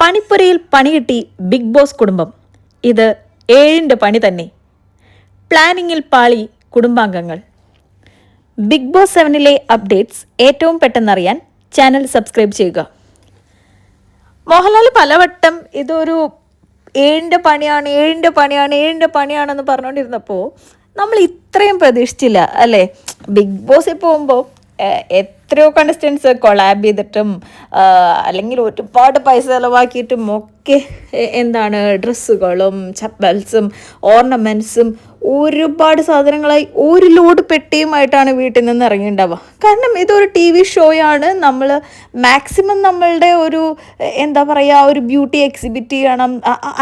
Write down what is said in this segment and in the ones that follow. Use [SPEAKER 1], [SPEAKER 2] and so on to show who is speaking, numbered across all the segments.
[SPEAKER 1] പണിപ്പുരയിൽ പണി കിട്ടി big boss കുടുംബം. ഇത് ഏഴിന്റെ പണി തന്നെ. പ്ലാനിങ്ങിൽ പാളി കുടുംബാംഗങ്ങൾ. ബിഗ് ബോസ് സെവനിലെ അപ്ഡേറ്റ്സ് ഏറ്റവും പെട്ടെന്നറിയാൻ ചാനൽ സബ്സ്ക്രൈബ് ചെയ്യുക. മോഹൻലാൽ പലവട്ടം ഇതൊരു ഏഴിന്റെ പണിയാണ് ഏഴിന്റെ പണിയാണ് ഏഴിന്റെ പണിയാണെന്ന് പറഞ്ഞുകൊണ്ടിരുന്നപ്പോൾ നമ്മൾ ഇത്രയും പ്രതീക്ഷിച്ചില്ല അല്ലേ? ബിഗ് ബോസിൽ പോകുമ്പോൾ എത്രയോ കണ്ടസ്റ്റൻസ് കൊളാബ് ചെയ്തിട്ടും അല്ലെങ്കിൽ ഒരുപാട് പൈസ ചിലവാക്കിയിട്ടും ഒക്കെ എന്താണ് ഡ്രസ്സുകളും ചപ്പൽസും ഓർണമെന്റ്സും ഒരുപാട് സാധനങ്ങളായി ഒരു ലോഡ് പെട്ടിയുമായിട്ടാണ് വീട്ടിൽ നിന്ന് ഇറങ്ങിയിട്ടുണ്ടാവുക. കാരണം ഇതൊരു ടി വി ഷോയാണ് നമ്മൾ മാക്സിമം നമ്മളുടെ ഒരു എന്താ പറയുക ഒരു ബ്യൂട്ടി എക്സിബിറ്റ് ചെയ്യണം.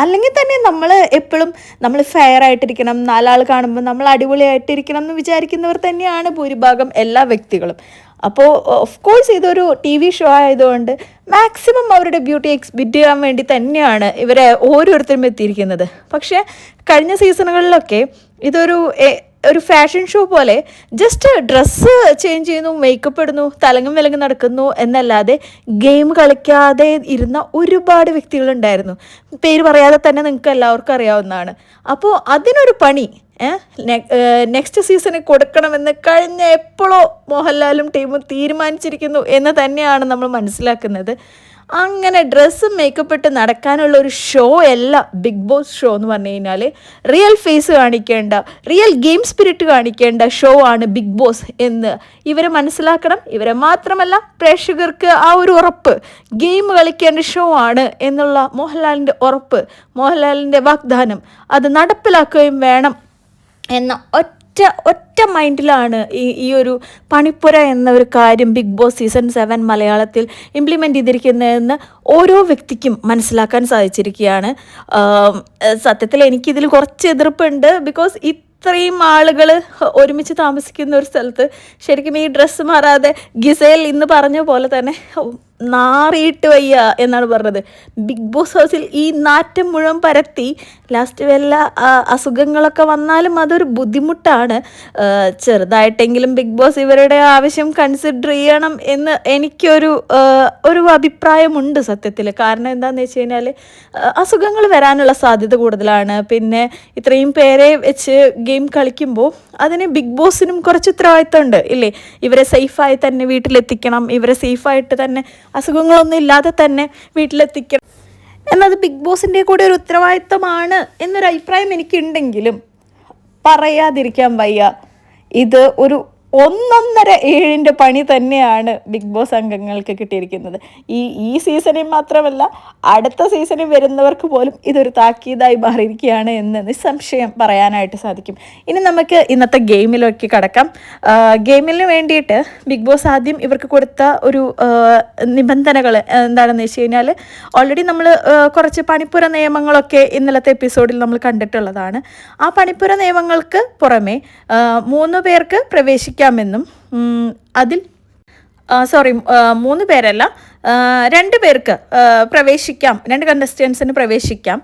[SPEAKER 1] അല്ലെങ്കിൽ തന്നെ നമ്മൾ എപ്പോഴും നമ്മൾ ഫെയർ ആയിട്ടിരിക്കണം. നാലാൾ കാണുമ്പോൾ നമ്മൾ അടിപൊളിയായിട്ടിരിക്കണം എന്ന് വിചാരിക്കുന്നവർ തന്നെയാണ് ഭൂരിഭാഗം എല്ലാ വ്യക്തികളും. അപ്പോൾ ഓഫ് കോഴ്സ് ഇതൊരു ടി വി ഷോ ആയതുകൊണ്ട് മാക്സിമം അവരുടെ ബ്യൂട്ടി എക്സിബിറ്റ് ചെയ്യാൻ വേണ്ടി തന്നെയാണ് ഇവരെ ഓരോരുത്തരും എത്തിയിരിക്കുന്നത്. പക്ഷെ കഴിഞ്ഞ സീസണുകളിലൊക്കെ ഇതൊരു ഒരു ഫാഷൻ ഷോ പോലെ ജസ്റ്റ് ഡ്രസ്സ് ചേഞ്ച് ചെയ്യുന്നു മേക്കപ്പ് ഇടുന്നു തലങ്ങും വിലങ്ങും നടക്കുന്നു എന്നല്ലാതെ ഗെയിം കളിക്കാതെ ഇരുന്ന ഒരുപാട് വ്യക്തികളുണ്ടായിരുന്നു. പേര് പറയാതെ തന്നെ നിങ്ങൾക്ക് എല്ലാവർക്കും അറിയാവുന്നതാണ്. അപ്പോൾ അതിനൊരു പണി നെക്സ്റ്റ് സീസണിൽ കൊടുക്കണമെന്ന് കഴിഞ്ഞ എപ്പോഴോ മോഹൻലാലും ടീമും തീരുമാനിച്ചിരിക്കുന്നു എന്ന് തന്നെയാണ് നമ്മൾ മനസ്സിലാക്കുന്നത്. അങ്ങനെ ഡ്രസ്സും മേക്കപ്പ് ഇട്ട് നടക്കാനുള്ള ഒരു ഷോ അല്ല ബിഗ് ബോസ് ഷോ എന്ന് പറഞ്ഞു കഴിഞ്ഞാൽ റിയൽ ഫേസ് കാണിക്കേണ്ട റിയൽ ഗെയിം സ്പിരിറ്റ് കാണിക്കേണ്ട ഷോ ആണ് ബിഗ് ബോസ് എന്ന് ഇവരെ മനസ്സിലാക്കണം. ഇവരെ മാത്രമല്ല പ്രേക്ഷകർക്ക് ആ ഒരു ഉറപ്പ് ഗെയിം കളിക്കേണ്ട ഷോ ആണ് എന്നുള്ള മോഹൻലാലിന്റെ ഉറപ്പ് മോഹൻലാലിന്റെ വാഗ്ദാനം. അത് നടപ്പിലാക്കുകയും വേണം. എന്ന ഒറ്റ ഒറ്റ മൈൻഡിലാണ് ഈ ഈ ഒരു പണിപ്പുര എന്ന ഒരു കാര്യം ബിഗ് ബോസ് സീസൺ സെവൻ മലയാളത്തിൽ ഇംപ്ലിമെന്റ് ചെയ്തിരിക്കുന്നതെന്ന് ഓരോ വ്യക്തിക്കും മനസ്സിലാക്കാൻ സാധിച്ചിരിക്കുകയാണ്. സത്യത്തിൽ എനിക്കിതിൽ കുറച്ച് എതിർപ്പുണ്ട് ബിക്കോസ് ഇത്രയും ആളുകൾ ഒരുമിച്ച് താമസിക്കുന്ന ഒരു സ്ഥലത്ത് ശരിക്കും ഈ ഡ്രസ്സ് മാറാതെ ഗിസേൽ ഇന്ന് പറഞ്ഞ പോലെ തന്നെ നാറിയിട്ട് വയ്യ എന്നാണ് പറഞ്ഞത്. ബിഗ് ബോസ് ഹൗസിൽ ഈ നാറ്റം മുഴുവൻ പരത്തി ലാസ്റ്റ് വല്ല അസുഖങ്ങളൊക്കെ വന്നാലും അതൊരു ബുദ്ധിമുട്ടാണ്. ചെറുതായിട്ടെങ്കിലും ബിഗ് ബോസ് ഇവരുടെ ആവശ്യം കൺസിഡർ ചെയ്യണം എന്ന് എനിക്കൊരു ഒരു അഭിപ്രായമുണ്ട് സത്യത്തിൽ. കാരണം എന്താണെന്ന് വെച്ച് കഴിഞ്ഞാൽ അസുഖങ്ങൾ വരാനുള്ള സാധ്യത കൂടുതലാണ്. പിന്നെ ഇത്രയും പേരെ വെച്ച് ഗെയിം കളിക്കുമ്പോൾ അതിന് ബിഗ് ബോസിനും കുറച്ച് ഉത്തരവാദിത്തമുണ്ട് ഇല്ലേ? ഇവരെ സേഫായി തന്നെ വീട്ടിലെത്തിക്കണം ഇവരെ സേഫായിട്ട് തന്നെ അസുഖങ്ങളൊന്നും ഇല്ലാതെ തന്നെ വീട്ടിലെത്തിക്കണം. എന്നത് ബിഗ് ബോസിന്റെ കൂടെ ഒരു ഉത്തരവാദിത്തമാണ് എന്നൊരു അഭിപ്രായം എനിക്കുണ്ടെങ്കിലും പറയാതിരിക്കാൻ വയ്യ. ഇത് ഒരു ഒന്നൊന്നര ഏഴിന്റെ പണി തന്നെയാണ് ബിഗ് ബോസ് അംഗങ്ങൾക്ക് കിട്ടിയിരിക്കുന്നത്. ഈ ഈ സീസണിൽ മാത്രമല്ല അടുത്ത സീസണിൽ വരുന്നവർക്ക് പോലും ഇതൊരു താക്കീതായി മാറിയിരിക്കുകയാണ് എന്ന് നിസ്സംശയം പറയാനായിട്ട് സാധിക്കും. ഇനി നമുക്ക് ഇന്നത്തെ ഗെയിമിലേക്ക് കടക്കാം. ഗെയിമിന് വേണ്ടിയിട്ട് ബിഗ് ബോസ് ആദ്യം ഇവർക്ക് കൊടുത്ത ഒരു നിബന്ധനകൾ എന്താണെന്ന് വെച്ച് കഴിഞ്ഞാൽ ഓൾറെഡി നമ്മൾ കുറച്ച് പണിപ്പുര നിയമങ്ങളൊക്കെ ഇന്നലത്തെ എപ്പിസോഡിൽ നമ്മൾ കണ്ടിട്ടുള്ളതാണ്. ആ പണിപ്പുര നിയമങ്ങൾക്ക് പുറമെ മൂന്ന് പേർക്ക് പ്രവേശിക്കാമെന്നും ഉം, അതിൽ സോറി മൂന്ന് പേരല്ല രണ്ട് പേർക്ക് പ്രവേശിക്കാം. രണ്ട് കണ്ടസ്റ്റൻസിന് പ്രവേശിക്കാം.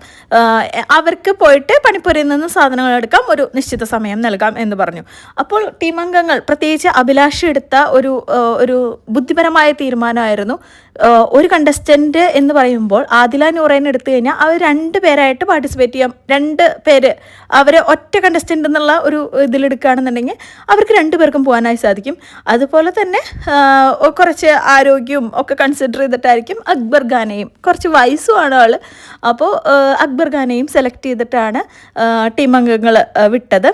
[SPEAKER 1] അവർക്ക് പോയിട്ട് പണിപ്പുരയിൽ നിന്ന് സാധനങ്ങൾ എടുക്കാം ഒരു നിശ്ചിത സമയം നൽകാം എന്ന് പറഞ്ഞു. അപ്പോൾ ടീം അംഗങ്ങൾ പ്രത്യേകിച്ച് അഭിലാഷ് എടുത്ത ഒരു ഒരു ബുദ്ധിപരമായ തീരുമാനമായിരുന്നു. ഒരു കണ്ടസ്റ്റന്റ് എന്ന് പറയുമ്പോൾ ആദില നൂറേൻ എടുത്തു കഴിഞ്ഞാൽ അവർ രണ്ട് പേരായിട്ട് പാർട്ടിസിപ്പേറ്റ് ചെയ്യാം. രണ്ട് പേര് അവരെ ഒറ്റ കണ്ടസ്റ്റന്റ് എന്നുള്ള ഒരു ഇതിലെടുക്കുകയാണെന്നുണ്ടെങ്കിൽ അവർക്ക് രണ്ട് പേർക്കും പോകാനായി സാധിക്കും. അതുപോലെ തന്നെ കുറച്ച് ആരോഗ്യവും ഒക്കെ കൺസിഡർ ചെയ്തിട്ടായിരിക്കും അക്ബർ ഖാനെയും. കുറച്ച് വയസ്സുമാണ് ആൾ അപ്പോൾ അക്ബർ ഖാനെയും സെലക്ട് ചെയ്തിട്ടാണ് ടീം അംഗങ്ങൾ വിട്ടത്.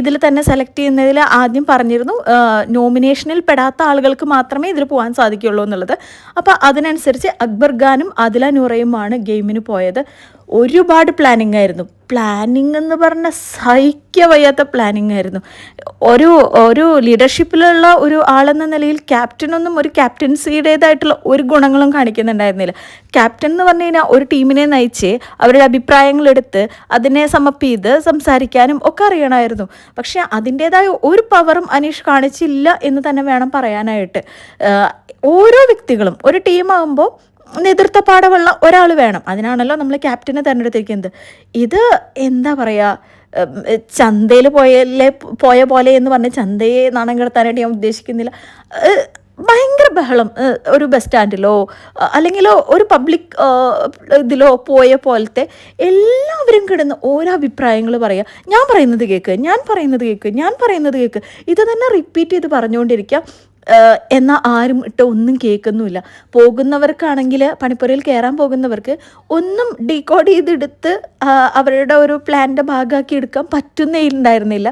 [SPEAKER 1] ഇതിൽ തന്നെ സെലക്ട് ചെയ്യുന്നതിൽ ആദ്യം പറഞ്ഞിരുന്നു നോമിനേഷനിൽ പെടാത്ത ആളുകൾക്ക് മാത്രമേ ഇതിൽ പോകാൻ സാധിക്കുകയുള്ളൂ എന്നുള്ളത്. അപ്പോൾ അതിനനുസരിച്ച് അക്ബർ ഖാനും ആദില നൂറയുമാണ് ഗെയിമിന് പോയത്. ഒരുപാട് പ്ലാനിങ് ആയിരുന്നു. പ്ലാനിങ് എന്ന് പറഞ്ഞ സഹിക്ക വയ്യാത്ത പ്ലാനിങ് ആയിരുന്നു. ഒരു ഒരു ലീഡർഷിപ്പിലുള്ള ഒരു ആളെന്ന നിലയിൽ ക്യാപ്റ്റനൊന്നും ഒരു ക്യാപ്റ്റൻസിയുടേതായിട്ടുള്ള ഒരു ഗുണങ്ങളും കാണിക്കുന്നുണ്ടായിരുന്നില്ല. ക്യാപ്റ്റൻ എന്ന് പറഞ്ഞു കഴിഞ്ഞാൽ ഒരു ടീമിനെ നയിച്ച് അവരുടെ അഭിപ്രായങ്ങളെടുത്ത് അതിനെ സമപ്പ് ചെയ്ത് സംസാരിക്കാനും ഒക്കെ അറിയണമായിരുന്നു. പക്ഷേ അതിന്റേതായ ഒരു പവറും അനീഷ് കാണിച്ചില്ല എന്ന് തന്നെ വേണം പറയാനായിട്ട്. ഓരോ വ്യക്തികളും ഒരു ടീമാകുമ്പോൾ നേതൃത്വ പാഠമുള്ള ഒരാൾ വേണം. അതിനാണല്ലോ നമ്മൾ ക്യാപ്റ്റനെ തിരഞ്ഞെടുത്തിരിക്കുന്നത്. ഇത് എന്താ പറയുക ചന്തയിൽ പോയല്ലേ പോയ പോലെ എന്ന് പറഞ്ഞ് ചന്തയെ നാണം കിടത്താനായിട്ട് ഞാൻ ഉദ്ദേശിക്കുന്നില്ല. ഭയങ്കര ബഹളം ഒരു ബസ് സ്റ്റാൻഡിലോ അല്ലെങ്കിൽ ഒരു പബ്ലിക് ഇതിലോ പോയ പോലത്തെ എല്ലാവരും കിടന്ന് ഓരോ അഭിപ്രായങ്ങൾ പറയുക ഞാൻ പറയുന്നത് കേൾക്ക് ഞാൻ പറയുന്നത് കേൾക്ക് ഞാൻ പറയുന്നത് കേൾക്ക് ഇത് തന്നെ റിപ്പീറ്റ് ചെയ്ത് പറഞ്ഞുകൊണ്ടിരിക്കുക എന്നാൽ ആരും ഇട്ട് ഒന്നും കേൾക്കുന്നുമില്ല. പോകുന്നവർക്കാണെങ്കിൽ പണിപ്പുരയിൽ കയറാൻ പോകുന്നവർക്ക് ഒന്നും ഡീകോഡ് ചെയ്തെടുത്ത് അവരുടെ ഒരു പ്ലാനിന്റെ ഭാഗമാക്കി എടുക്കാൻ പറ്റുന്നേ ഉണ്ടായിരുന്നില്ല.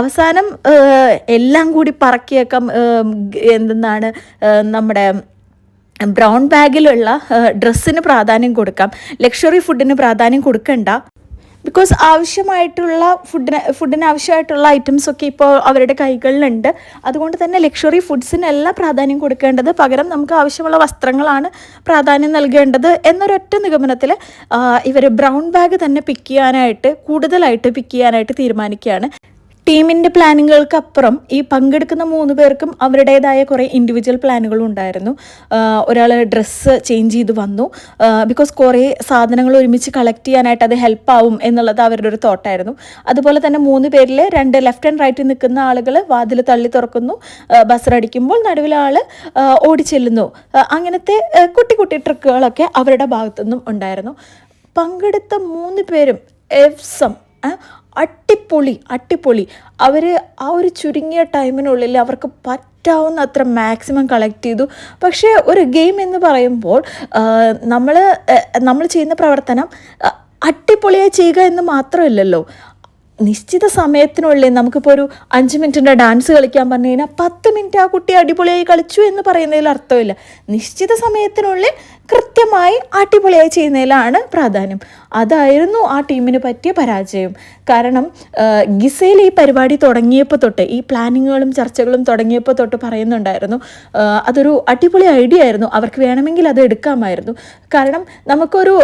[SPEAKER 1] അവസാനം എല്ലാം കൂടി പറക്കിയേക്കാം എന്തെന്നാണ് നമ്മുടെ ബ്രൗൺ ബാഗിലുള്ള ഡ്രസ്സിന് പ്രാധാന്യം കൊടുക്കാം. ലക്ഷറി ഫുഡിന് പ്രാധാന്യം കൊടുക്കണ്ട. ബിക്കോസ് ആവശ്യമായിട്ടുള്ള ഫുഡിന് ഫുഡിന് ആവശ്യമായിട്ടുള്ള ഐറ്റംസ് ഒക്കെ ഇപ്പോൾ അവരുടെ കൈകളിലുണ്ട്. അതുകൊണ്ട് തന്നെ ലക്ഷറി ഫുഡ്സിനല്ല പ്രാധാന്യം കൊടുക്കേണ്ടത് പകരം നമുക്ക് ആവശ്യമുള്ള വസ്ത്രങ്ങളാണ് പ്രാധാന്യം നൽകേണ്ടത് എന്നൊരൊറ്റ നിഗമനത്തിൽ ഇവർ ബ്രൗൺ ബാഗ് തന്നെ പിക്ക് ചെയ്യാനായിട്ട് കൂടുതലായിട്ട് പിക്ക് ചെയ്യാനായിട്ട് തീരുമാനിക്കുകയാണ്. ടീമിന്റെ പ്ലാനുകൾക്കപ്പുറം ഈ പങ്കെടുക്കുന്ന മൂന്ന് പേർക്കും അവരുടേതായ കുറേ ഇൻഡിവിജ്വൽ പ്ലാനുകളും ഉണ്ടായിരുന്നു. ഒരാൾ ഡ്രസ്സ് ചേഞ്ച് ചെയ്ത് വന്നു. ബിക്കോസ് കുറേ സാധനങ്ങൾ ഒരുമിച്ച് കളക്ട് ചെയ്യാനായിട്ട് അത് ഹെൽപ്പ് ആവും എന്നുള്ളത് അവരുടെ ഒരു തോട്ടായിരുന്നു അതുപോലെ തന്നെ മൂന്ന് പേരിൽ രണ്ട് ലെഫ്റ്റ് ആൻഡ് റൈറ്റിൽ നിൽക്കുന്ന ആളുകൾ വാതിൽ തള്ളി തുറക്കുന്നു. ബസറടിക്കുമ്പോൾ നടുവിൽ ആൾ ഓടിച്ചെല്ലുന്നു ചെല്ലുന്നു. അങ്ങനത്തെ കുട്ടി കുട്ടി ട്രിക്കുകളൊക്കെ അവരുടെ ഭാഗത്തു നിന്നും ഉണ്ടായിരുന്നു. പങ്കെടുത്ത മൂന്ന് പേരും എഫ്സം അട്ടിപ്പൊളി അട്ടിപ്പൊളി അവർ ആ ഒരു ചുരുങ്ങിയ ടൈമിനുള്ളിൽ അവർക്ക് പറ്റാവുന്ന അത്ര മാക്സിമം കളക്ട് ചെയ്തു. പക്ഷേ ഒരു ഗെയിം എന്ന് പറയുമ്പോൾ നമ്മൾ നമ്മൾ ചെയ്യുന്ന പ്രവർത്തനം അട്ടിപ്പൊളിയായി ചെയ്യുക എന്ന് മാത്രമല്ലല്ലോ. നിശ്ചിത സമയത്തിനുള്ളിൽ നമുക്കിപ്പോൾ ഒരു അഞ്ച് മിനിറ്റിന്റെ ഡാൻസ് കളിക്കാൻ പറഞ്ഞു കഴിഞ്ഞാൽ പത്ത് മിനിറ്റ് ആ കുട്ടി അടിപൊളിയായി കളിച്ചു എന്ന് പറയുന്നതിൽ അർത്ഥമില്ല. നിശ്ചിത സമയത്തിനുള്ളിൽ കൃത്യമായി അടിപൊളിയായി ചെയ്യുന്നതിലാണ് പ്രാധാന്യം. അതായിരുന്നു ആ ടീമിന് പറ്റിയ പരാജയം. കാരണം ഗിസയിൽ ഈ പരിപാടി തുടങ്ങിയപ്പോൾ തൊട്ട് ഈ പ്ലാനിങ്ങുകളും ചർച്ചകളും തുടങ്ങിയപ്പോൾ തൊട്ട് പറയുന്നുണ്ടായിരുന്നു അതൊരു അടിപൊളി ഐഡിയ ആയിരുന്നു. അവർക്ക് വേണമെങ്കിൽ അത് എടുക്കാമായിരുന്നു. കാരണം നമുക്കൊരു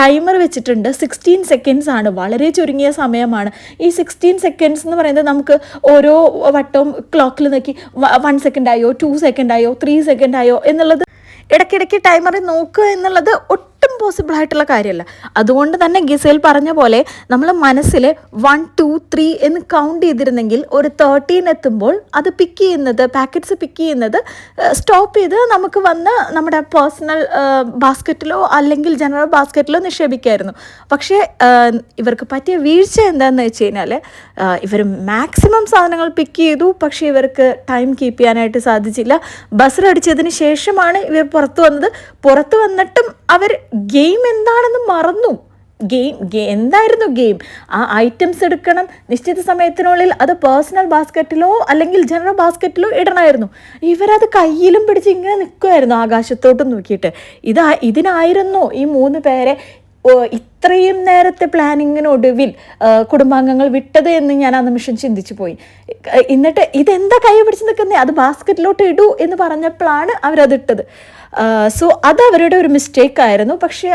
[SPEAKER 1] ടൈമർ വെച്ചിട്ടുണ്ട് സിക്സ്റ്റീൻ സെക്കൻഡ്സ് ആണ്. വളരെ ചുരുങ്ങിയ സമയമാണ്. ഈ സിക്സ്റ്റീൻ സെക്കൻഡ്സ് എന്ന് പറയുന്നത് നമുക്ക് ഓരോ വട്ടവും ക്ലോക്കിൽ നോക്കി വൺ സെക്കൻഡ് ആയോ ടു സെക്കൻഡ് ആയോ ത്രീ സെക്കൻഡ് ആയോ എന്നുള്ളത് ഇടയ്ക്കിടയ്ക്ക് ടൈമറി നോക്കുക എന്നുള്ളത് ഒട്ടും പോസിബിൾ ആയിട്ടുള്ള കാര്യമല്ല. അതുകൊണ്ട് തന്നെ ഗിസേൽ പറഞ്ഞ പോലെ നമ്മൾ മനസ്സിൽ വൺ ടു ത്രീ എന്ന് കൗണ്ട് ചെയ്തിരുന്നെങ്കിൽ ഒരു തേർട്ടീൻ എത്തുമ്പോൾ അത് പിക്ക് ചെയ്യുന്നത് പാക്കറ്റ്സ് പിക്ക് ചെയ്യുന്നത് സ്റ്റോപ്പ് ചെയ്ത് നമുക്ക് വന്ന് നമ്മുടെ പേഴ്സണൽ ബാസ്ക്കറ്റിലോ അല്ലെങ്കിൽ ജനറൽ ബാസ്ക്കറ്റിലോ നിക്ഷേപിക്കായിരുന്നു. പക്ഷേ ഇവർക്ക് പറ്റിയ വീഴ്ച എന്താണെന്ന് വെച്ച് കഴിഞ്ഞാൽ ഇവർ മാക്സിമം സാധനങ്ങൾ പിക്ക് ചെയ്തു. പക്ഷേ ഇവർക്ക് ടൈം കീപ്പ് ചെയ്യാനായിട്ട് സാധിച്ചില്ല. ബസ്സിലടിച്ചതിന് ശേഷമാണ് ഇവർ പുറത്തു വന്നത്. പുറത്ത് വന്നിട്ടും അവർ ഗെയിം എന്താണെന്ന് മറന്നു. ഗെയിം എന്തായിരുന്നു ഗെയിം? ആ ഐറ്റംസ് എടുക്കണം. നിശ്ചിത സമയത്തിനുള്ളിൽ അത് പേഴ്സണൽ ബാസ്ക്കറ്റിലോ അല്ലെങ്കിൽ ജനറൽ ബാസ്ക്കറ്റിലോ ഇടണമായിരുന്നു. ഇവരത് കയ്യിലും പിടിച്ച് ഇങ്ങനെ നിൽക്കുമായിരുന്നു ആകാശത്തോട്ട് നോക്കിയിട്ട്. ഇതാ ഇതിനായിരുന്നു ഈ മൂന്ന് പേരെ ഇത്രയും നേരത്തെ പ്ലാനിങ്ങിനൊടുവിൽ കുടുംബാംഗങ്ങൾ വിട്ടത് എന്ന് ഞാൻ ആ നിമിഷം ചിന്തിച്ചു പോയി. എന്നിട്ട് ഇതെന്താ കൈ പിടിച്ച് നിൽക്കുന്നത് അത് ബാസ്ക്കറ്റിലോട്ട് ഇടൂ എന്ന് പറഞ്ഞപ്പോഴാണ് അവരത് ഇട്ടത് സോ അത് അവരുടെ ഒരു മിസ്റ്റേക്ക് ആയിരുന്നു. പക്ഷേ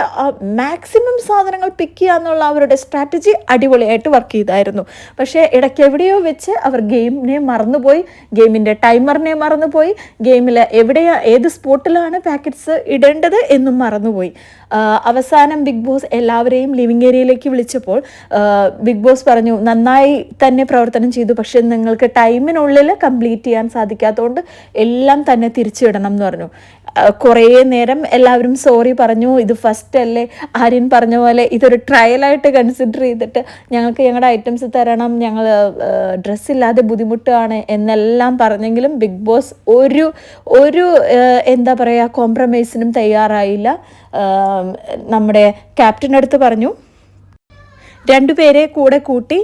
[SPEAKER 1] മാക്സിമം സാധനങ്ങൾ പിക്ക് ചെയ്യുക എന്നുള്ള അവരുടെ സ്ട്രാറ്റജി അടിപൊളിയായിട്ട് വർക്ക് ചെയ്തായിരുന്നു. പക്ഷേ ഇടയ്ക്ക് എവിടെയോ വെച്ച് അവർ ഗെയിമിനെ മറന്നുപോയി. ഗെയിമിന്റെ ടൈമറിനെ മറന്നുപോയി. ഗെയിമിൽ എവിടെയാ ഏത് സ്പോട്ടിലാണ് പാക്കറ്റ്സ് ഇടേണ്ടത് എന്നും മറന്നുപോയി. അവസാനം ബിഗ് ബോസ് എല്ലാവരെയും ലിവിങ് ഏരിയയിലേക്ക് വിളിച്ചപ്പോൾ ബിഗ് ബോസ് പറഞ്ഞു നന്നായി തന്നെ പ്രവർത്തനം ചെയ്തു. പക്ഷേ നിങ്ങൾക്ക് ടൈമിനുള്ളിൽ കംപ്ലീറ്റ് ചെയ്യാൻ സാധിക്കാത്തതുകൊണ്ട് എല്ലാം തന്നെ തിരിച്ചിടണം എന്ന് പറഞ്ഞു. കുറേ നേരം എല്ലാവരും സോറി പറഞ്ഞു. ഇത് ഫസ്റ്റ് അല്ലേ? ആര്യൻ പറഞ്ഞ പോലെ ഇതൊരു ട്രയലായിട്ട് കൺസിഡർ ചെയ്തിട്ട് ഞങ്ങൾക്ക് ഞങ്ങളുടെ ഐറ്റംസ് തരണം. ഞങ്ങൾ ഡ്രസ്സില്ലാതെ ബുദ്ധിമുട്ടാണ് എന്നെല്ലാം പറഞ്ഞെങ്കിലും ബിഗ് ബോസ് ഒരു ഒരു എന്താ പറയുക കോംപ്രമൈസിനും തയ്യാറായില്ല. നമ്മുടെ ക്യാപ്റ്റൻ അടുത്ത് പറഞ്ഞു. രണ്ടുപേരെ കൂടെ കൂട്ടി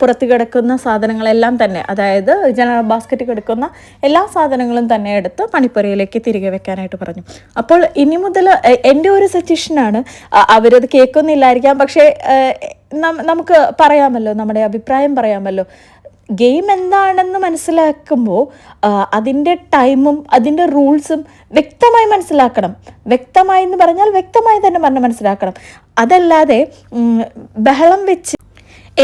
[SPEAKER 1] പുറത്ത് കിടക്കുന്ന സാധനങ്ങളെല്ലാം തന്നെ അതായത് ജനറൽ ബാസ്ക്കറ്റ് കിടക്കുന്ന എല്ലാ സാധനങ്ങളും തന്നെ എടുത്ത് പണിപ്പുരയിലേക്ക് തിരികെ വെക്കാനായിട്ട് പറഞ്ഞു. അപ്പോൾ ഇനി മുതൽ എന്റെ ഒരു സജഷനാണ് അവരത് കേൾക്കുന്നില്ലായിരിക്കാം പക്ഷേ നമുക്ക് പറയാമല്ലോ നമ്മുടെ അഭിപ്രായം പറയാമല്ലോ. ഗെയിം എന്താണെന്ന് മനസ്സിലാക്കുമ്പോൾ അതിന്റെ ടൈമും അതിന്റെ റൂൾസും വ്യക്തമായി മനസ്സിലാക്കണം. വ്യക്തമായി എന്ന് പറഞ്ഞാൽ വ്യക്തമായി തന്നെ പറഞ്ഞ് മനസ്സിലാക്കണം. അതല്ലാതെ ബഹളം വെച്ച്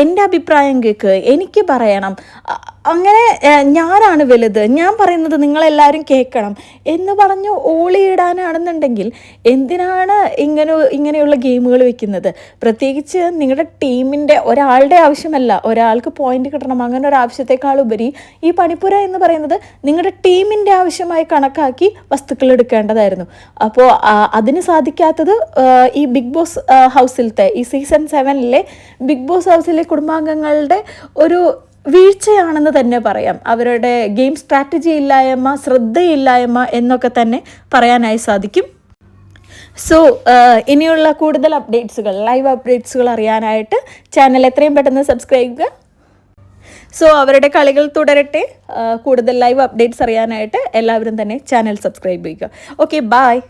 [SPEAKER 2] എന്റെ അഭിപ്രായം കേൾക്ക് എനിക്ക് പറയണം. അങ്ങനെ ഞാനാണ് വലുത്. ഞാൻ പറയുന്നത് നിങ്ങളെല്ലാവരും കേൾക്കണം. എന്ന് പറഞ്ഞ് ഓളിയിടാനാണെന്നുണ്ടെങ്കിൽ എന്തിനാണ് ഇങ്ങനെ ഇങ്ങനെയുള്ള ഗെയിമുകൾ വെക്കുന്നത്? പ്രത്യേകിച്ച് നിങ്ങളുടെ ടീമിന്റെ ഒരാളുടെ ആവശ്യമല്ല. ഒരാൾക്ക് പോയിന്റ് കിട്ടണം. അങ്ങനെ ഒരു ആവശ്യത്തെക്കാൾ ഉപരി ഈ പണിപ്പുര എന്ന് പറയുന്നത് നിങ്ങളുടെ ടീമിന്റെ ആവശ്യമായി കണക്കാക്കി വസ്തുക്കൾ എടുക്കേണ്ടതായിരുന്നു. അപ്പോൾ അതിന് സാധിക്കാത്തത് ഈ ബിഗ് ബോസ് ഹൗസിലത്തെ ഈ സീസൺ സെവനിലെ ബിഗ് ബോസ് ഹൗസിലെ കുടുംബാംഗങ്ങളുടെ ഒരു വീഴ്ചയാണെന്ന് തന്നെ പറയാം. അവരുടെ ഗെയിം സ്ട്രാറ്റജി ഇല്ലായ്മ ശ്രദ്ധയില്ലായ്മ എന്നൊക്കെ തന്നെ പറയാനായി സാധിക്കും. സോ ഇനിയുള്ള കൂടുതൽ അപ്ഡേറ്റ്സുകൾ ലൈവ് അപ്ഡേറ്റ്സുകൾ അറിയാനായിട്ട് ചാനൽ എത്രയും പെട്ടെന്ന് സബ്സ്ക്രൈബ് ചെയ്യുക. സോ അവരുടെ കളികൾ തുടരട്ടെ. കൂടുതൽ ലൈവ് അപ്ഡേറ്റ്സ് അറിയാനായിട്ട് എല്ലാവരും തന്നെ ചാനൽ സബ്സ്ക്രൈബ് ചെയ്യുക. Okay bye